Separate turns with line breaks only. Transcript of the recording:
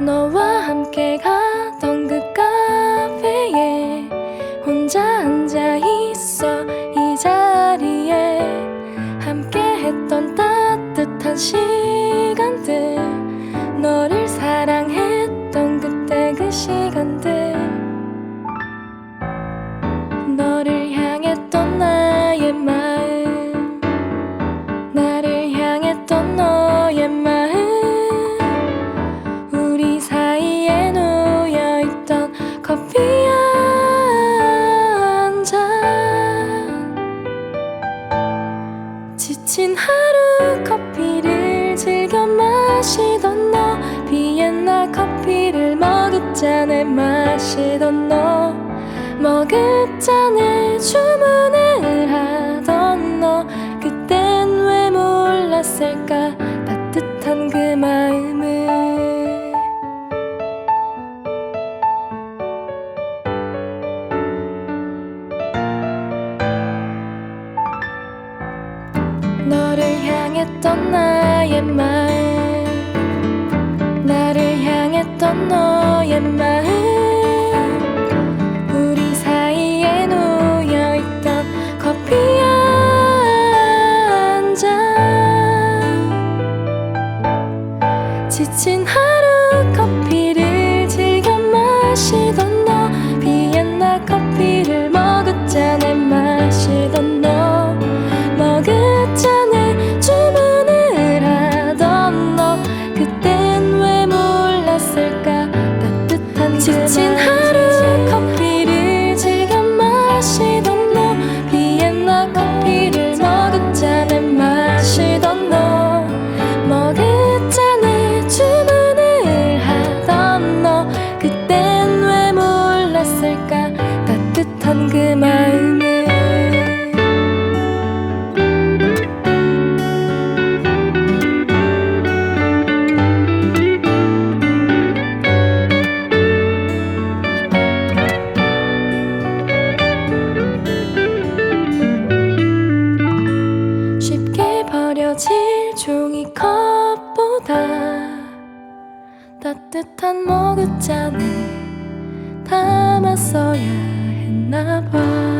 너와 함께 가던 그 잔에 마시던 너 머그잔에 주문을 하던 너 그땐 왜 몰랐을까? 따뜻한 그 마음을. 너를 향했던 나의 마 있던 너의 마음. 우리 사이에 놓여있던 커피 한 잔. 지친 하 헤어질 종이컵보다 따뜻한 머그잔에 담았어야 했나봐.